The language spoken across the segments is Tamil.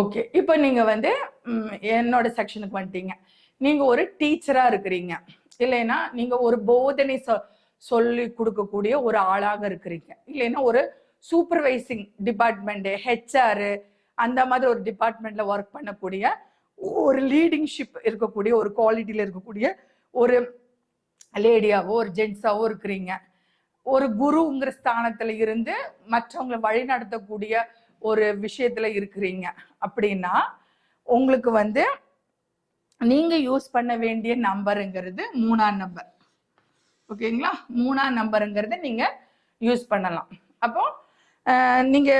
ஓகே இப்போ நீங்கள் வந்து என்னோட செக்ஷனுக்கு வந்துட்டீங்க. நீங்கள் ஒரு டீச்சராக இருக்கிறீங்க. இல்லைன்னா நீங்கள் ஒரு போதனை சொ- சொல்லி கொடுக்கக்கூடிய ஒரு ஆளாக இருக்கிறீங்க. இல்லைன்னா ஒரு சூப்பர்வைசிங் டிபார்ட்மெண்ட்டு ஹெச்ஆர் அந்த மாதிரி ஒரு டிபார்ட்மெண்ட்டில் ஒர்க் பண்ணக்கூடிய ஒரு லீடிங்ஷிப் இருக்கக்கூடிய ஒரு குவாலிட்டியில் இருக்கக்கூடிய ஒரு லேடியாவோ ஒரு ஜென்ஸாவோ இருக்கிறீங்க. ஒரு குருங்கிற ஸ்தானத்தில் இருந்து மற்றவங்களை வழி நடத்தக்கூடிய ஒரு விஷயத்துல இருக்கிறீங்க அப்படின்னா உங்களுக்கு வந்து நீங்க யூஸ் பண்ண வேண்டிய நம்பருங்கிறது மூணாம் நம்பர் ஓகேங்களா? மூணாம் நம்பருங்கிறத நீங்க யூஸ் பண்ணலாம். அப்போ நீங்க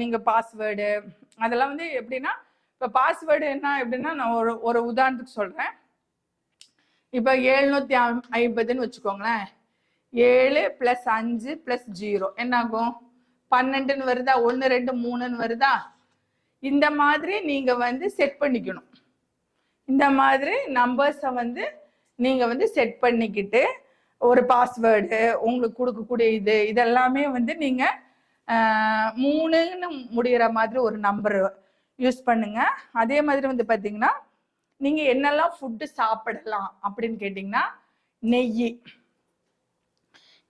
நீங்க பாஸ்வேர்டு அதெல்லாம் வந்து எப்படின்னா இப்போ பாஸ்வேர்டு என்ன எப்படின்னா நான் ஒரு ஒரு உதாரணத்துக்கு சொல்றேன். இப்போ எழுநூத்தி ஐம்பதுன்னு வச்சுக்கோங்களேன். ஏழு ப்ளஸ் அஞ்சு ப்ளஸ் ஜீரோ என்ன ஆகும் பன்னெண்டுன்னு வருதா? ஒன்று ரெண்டு மூணுன்னு வருதா? இந்த மாதிரி நீங்கள் வந்து செட் பண்ணிக்கணும். இந்த மாதிரி நம்பர்ஸை வந்து நீங்கள் வந்து செட் பண்ணிக்கிட்டு ஒரு பாஸ்வேர்டு உங்களுக்கு கொடுக்கக்கூடிய இது இதெல்லாமே வந்து நீங்கள் மூணுன்னு முடிகிற மாதிரி ஒரு நம்பர் யூஸ் பண்ணுங்க. அதே மாதிரி வந்து பார்த்தீங்கன்னா நீங்கள் என்னெல்லாம் ஃபுட்டு சாப்பிடலாம் அப்படின்னு கேட்டிங்கன்னா நெய்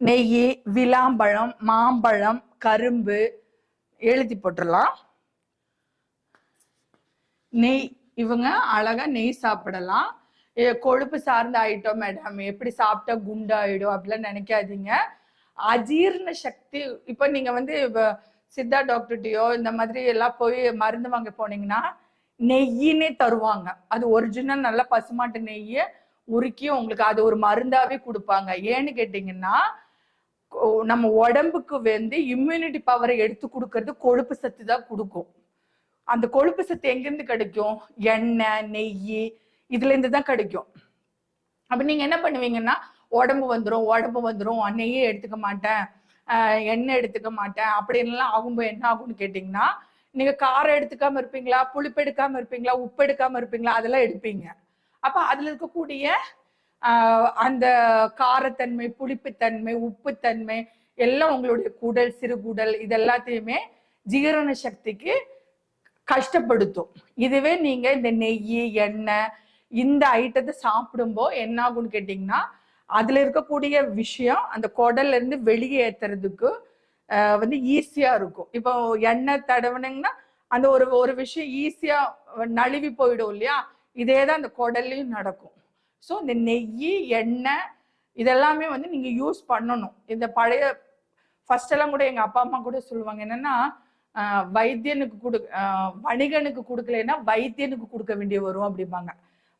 நெய் விளாம்பழம் மாம்பழம் கரும்பு எழுதி போட்டுடலாம் நெய் இவங்க அழகா நெய் சாப்பிடலாம். ஏ, கொழுப்பு சார்ந்த ஐட்டம் மேடம் எப்படி சாப்பிட்டா குண்டாயிடும் அப்படிலாம் நினைக்காதீங்க. அஜீரண சக்தி இப்போ நீங்க வந்து சித்தா டாக்டர்கிட்டயோ இந்த மாதிரி எல்லாம் போய் மருந்து வாங்க போனீங்கன்னா நெய்யினே தருவாங்க. அது ஒரிஜினல் நல்ல பசுமாட்டு நெய்யை உருக்கி உங்களுக்கு அது ஒரு மருந்தாவே கொடுப்பாங்க. ஏன்னு கேட்டிங்கன்னா நம்ம உடம்புக்கு வந்து இம்யூனிட்டி பவரை எடுத்து கொடுக்கறது கொழுப்பு சத்து தான் கொடுக்கும். அந்த கொழுப்பு சத்து எங்கேருந்து கிடைக்கும்? எண்ணெய் நெய் இதுலேருந்து தான் கிடைக்கும். அப்போ நீங்கள் என்ன பண்ணுவீங்கன்னா உடம்பு வந்துடும் உடம்பு வந்துடும் நெய்யே எடுத்துக்க மாட்டேன் எண்ணெய் எடுத்துக்க மாட்டேன். அப்படின்லாம் ஆகும்போது என்ன ஆகும்னு கேட்டிங்கன்னா நீங்கள் காரம் எடுத்துக்காம இருப்பீங்களா? புளிப்பு எடுக்காம இருப்பீங்களா? உப்பு எடுக்காம இருப்பீங்களா? அதெல்லாம் எடுப்பீங்க. அப்போ அதில் இருக்கக்கூடிய அந்த காரத்தன்மை புளிப்புத்தன்மை உப்புத்தன்மை எல்லாம் உங்களுடைய குடல் சிறுகுடல் இது எல்லாத்தையுமே ஜீரண சக்திக்கு கஷ்டப்படுத்தும். இதுவே நீங்க இந்த நெய் எண்ணெய் இந்த ஐட்டத்தை சாப்பிடும்போது என்ன ஆகும்னு கேட்டிங்கன்னா அதுல இருக்கக்கூடிய விஷயம் அந்த குடல்ல இருந்து வெளியேற்றுறதுக்கு வந்து ஈஸியா இருக்கும். இப்போ எண்ணெய் தடவுனீங்கன்னா அந்த ஒரு ஒரு விஷயம் ஈஸியா நழுவி போயிடும் இல்லையா? இதே தான் அந்த குடல்லையும் நடக்கும். ஸோ இந்த நெய் எண்ணெய் இதெல்லாமே வந்து நீங்கள் யூஸ் பண்ணணும். இந்த பழைய ஃபஸ்ட்டெல்லாம் எல்லாம் கூட எங்கள் அப்பா அம்மா கூட சொல்லுவாங்க என்னன்னா வைத்தியனுக்கு கொடு வணிகனுக்கு கொடுக்கலைன்னா வைத்தியனுக்கு கொடுக்க வேண்டிய வரும் அப்படிம்பாங்க.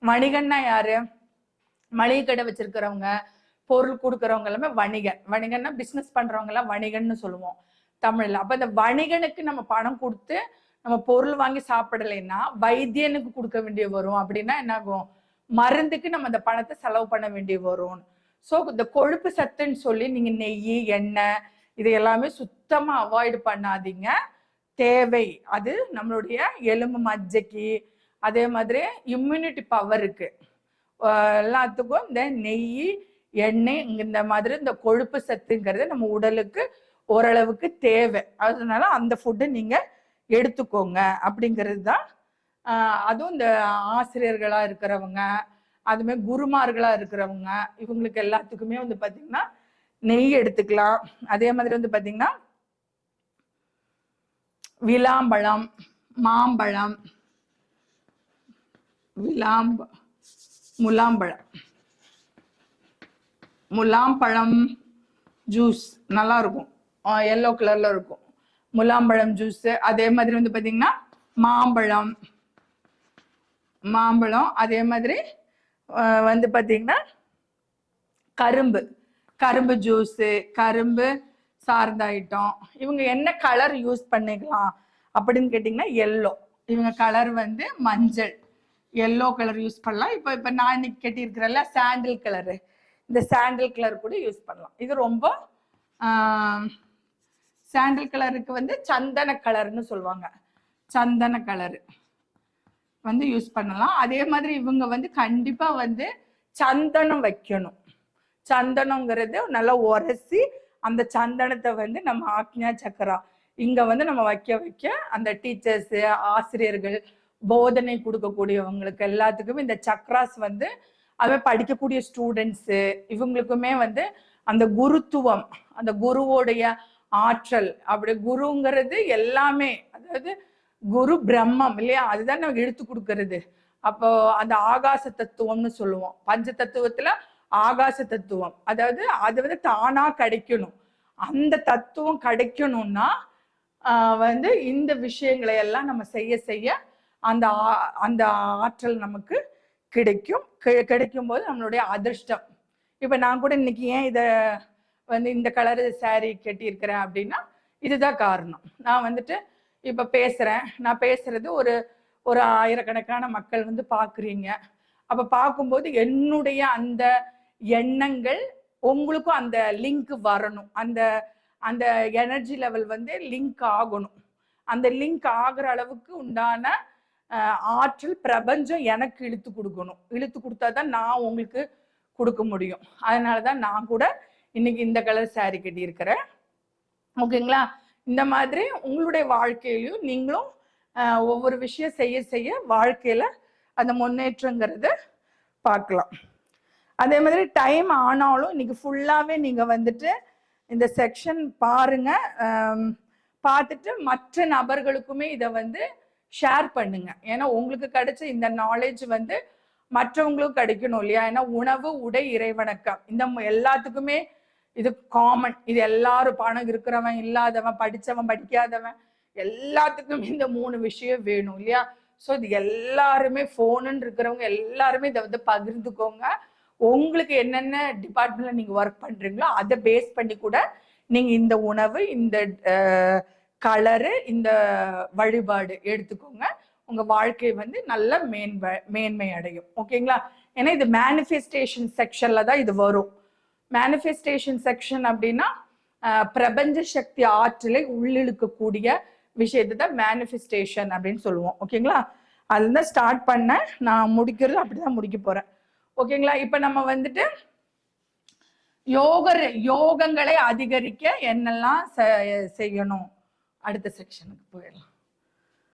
வணிகன்னா யாரு? மளிகை கடை வச்சிருக்கிறவங்க பொருள் கொடுக்குறவங்க எல்லாமே வணிகன். வணிகன்னா பிஸ்னஸ் பண்றவங்க எல்லாம் வணிகன்னு சொல்லுவோம் தமிழ்ல. அப்ப இந்த வணிகனுக்கு நம்ம பணம் கொடுத்து நம்ம பொருள் வாங்கி சாப்பிடலைன்னா வைத்தியனுக்கு கொடுக்க வேண்டிய வரும் அப்படின்னா என்ன ஆகும் மருந்துக்கு நம்ம அந்த பணத்தை செலவு பண்ண வேண்டி வரும். ஸோ இந்த கொழுப்பு சத்துன்னு சொல்லி நீங்கள் நெய் எண்ணெய் இது எல்லாமே சுத்தமாக அவாய்டு பண்ணாதீங்க. தேவை. அது நம்மளுடைய எலும்பு மஜ்ஜைக்கு அதே மாதிரி இம்யூனிட்டி பவருக்கு எல்லாத்துக்கும் இந்த நெய் எண்ணெய் இந்த மாதிரி இந்த கொழுப்பு சத்துங்கிறது நம்ம உடலுக்கு ஓரளவுக்கு தேவை. அதனால அந்த ஃபுட்டை நீங்கள் எடுத்துக்கோங்க. அப்படிங்கிறது தான் அதுவும் இந்த ஆசிரியர்களா இருக்கிறவங்க அதுமே குருமார்களா இருக்கிறவங்க இவங்களுக்கு எல்லாத்துக்குமே வந்து பாத்தீங்கன்னா நெய் எடுத்துக்கலாம். அதே மாதிரி வந்து பாத்தீங்கன்னா விளாம்பழம் மாம்பழம் விளாம்ப முலாம்பழம். முலாம்பழம் ஜூஸ் நல்லா இருக்கும். எல்லோ கலர்ல இருக்கும். முலாம்பழம் ஜூஸ் அதே மாதிரி வந்து பாத்தீங்கன்னா மாம்பழம் மாம்பழம் அதே மாதிரி வந்து பார்த்தீங்கன்னா கரும்பு. கரும்பு ஜூஸு கரும்பு சார்ந்த ஐட்டம் இவங்க என்ன கலர் யூஸ் பண்ணிக்கலாம் அப்படின்னு கேட்டிங்கன்னா எல்லோ இவங்க கலர் வந்து மஞ்சள். எல்லோ கலர் யூஸ் பண்ணலாம். இப்போ இப்போ நான் இன்னைக்கு கட்டியிருக்கிறேன்ல சாண்டில் கலரு இந்த சாண்டில் கலர் கூட யூஸ் பண்ணலாம். இது ரொம்ப சாண்டில் கலருக்கு வந்து சந்தன கலர்னு சொல்லுவாங்க. சந்தன கலரு வந்து யூஸ் பண்ணலாம். அதே மாதிரி இவங்க வந்து கண்டிப்பாக வந்து சந்தனம் வைக்கணும். சந்தனங்கிறது நல்லா உரசி அந்த சந்தனத்தை வந்து நம்ம ஆக்ஞா சக்கரா இங்கே வந்து நம்ம வைக்க வைக்க அந்த டீச்சர்ஸு ஆசிரியர்கள் போதனை கொடுக்கக்கூடியவங்களுக்கு எல்லாத்துக்குமே இந்த சக்ராஸ் வந்து அது படிக்கக்கூடிய ஸ்டூடெண்ட்ஸு இவங்களுக்குமே வந்து அந்த குருத்துவம் அந்த குருவோடைய ஆற்றல் அப்படி குருங்கிறது எல்லாமே அதாவது குரு பிரம்மம் இல்லையா? அதுதான் நம்ம எடுத்து கொடுக்கறது. அப்போ அந்த ஆகாச தத்துவம்னு சொல்லுவோம். பஞ்ச தத்துவத்துல ஆகாச தத்துவம். அதாவது அது வந்து தானா கிடைக்கணும். அந்த தத்துவம் கிடைக்கணும்னா வந்து இந்த விஷயங்களை எல்லாம் நம்ம செய்ய செய்ய அந்த ஆ- அந்த ஆற்றல் நமக்கு கிடைக்கும். கிடைக்கும் போது நம்மளுடைய அதிர்ஷ்டம். இப்போ நான் கூட இன்னைக்கு ஏன் இதை வந்து இந்த கலர் சாரி கட்டியிருக்கிறேன் அப்படின்னா இதுதான் காரணம். நான் வந்துட்டு இப்போ பேசுகிறேன் நான் பேசுகிறது ஒரு ஒரு ஆயிரக்கணக்கான மக்கள் வந்து பார்க்குறீங்க அப்போ பார்க்கும்போது என்னுடைய அந்த எண்ணங்கள் உங்களுக்கும் அந்த லிங்க் வரணும். அந்த அந்த எனர்ஜி லெவல் வந்து லிங்க் ஆகணும். அந்த லிங்க் ஆகுற அளவுக்கு உண்டான ஆற்றல் பிரபஞ்சம் எனக்கு இழுத்து கொடுக்கணும். இழுத்து கொடுத்தாதான் நான் உங்களுக்கு கொடுக்க முடியும். அதனாலதான் நான் கூட இன்னைக்கு இந்த கலர் சாரி கட்டியிருக்கிறேன். ஓகேங்களா? இந்த மாதிரி உங்களுடைய வாழ்க்கையிலையும் நீங்களும் ஒவ்வொரு விஷயம் செய்ய செய்ய வாழ்க்கையில அந்த முன்னேற்றங்கிறத பார்க்கலாம். அதே மாதிரி டைம் ஆனாலும் இன்னைக்கு ஃபுல்லாகவே நீங்கள் வந்துட்டு இந்த செக்ஷன் பாருங்க. பார்த்துட்டு மற்ற நபர்களுக்குமே இதை வந்து ஷேர் பண்ணுங்க. ஏன்னா உங்களுக்கு கிடைச்ச இந்த நாலேஜ் வந்து மற்றவங்களுக்கும் கிடைக்கணும் இல்லையா? ஏன்னா உணவு உடை இறைவணக்கம். இந்த எல்லாத்துக்குமே இது காமன் இது எல்லாரும் பணம் இருக்கிறவன் இல்லாதவன் படித்தவன் படிக்காதவன். எல்லாத்துக்கும் இந்த மூணு விஷயம் வேணும் இல்லையா? ஸோ இது எல்லாருமே ஃபோனுன்னு இருக்கிறவங்க எல்லாருமே இதை வந்து பகிர்ந்துக்கோங்க. உங்களுக்கு என்னென்ன டிபார்ட்மெண்ட்ல நீங்க ஒர்க் பண்றீங்களோ அதை பேஸ் பண்ணி கூட நீங்க இந்த உணவு இந்த கலரு இந்த வழிபாடு எடுத்துக்கோங்க. உங்க வாழ்க்கை வந்து நல்ல மேன்மை மேன்மை அடையும். ஓகேங்களா ஏன்னா இது மேனிஃபெஸ்டேஷன் செக்ஷன்ல தான் இது வரும். மேனிஃபெஸ்டேஷன் செக்ஷன் அப்படின்னா பிரபஞ்ச சக்தி ஆற்றலை உள்ளிழுக்கக்கூடிய விஷயத்தை தான் மேனிஃபெஸ்டேஷன் அப்படின்னு சொல்லுவோம். ஓகேங்களா அதுதான் ஸ்டார்ட் பண்ணேன் நான் முடிக்கிறது அப்படிதான் முடிக்க போறேன். ஓகேங்களா இப்ப நம்ம வந்துட்டு யோக யோகங்களை அதிகரிக்க என்னெல்லாம் செ- செய்யணும்? அடுத்த செக்ஷனுக்கு போயிடலாம்.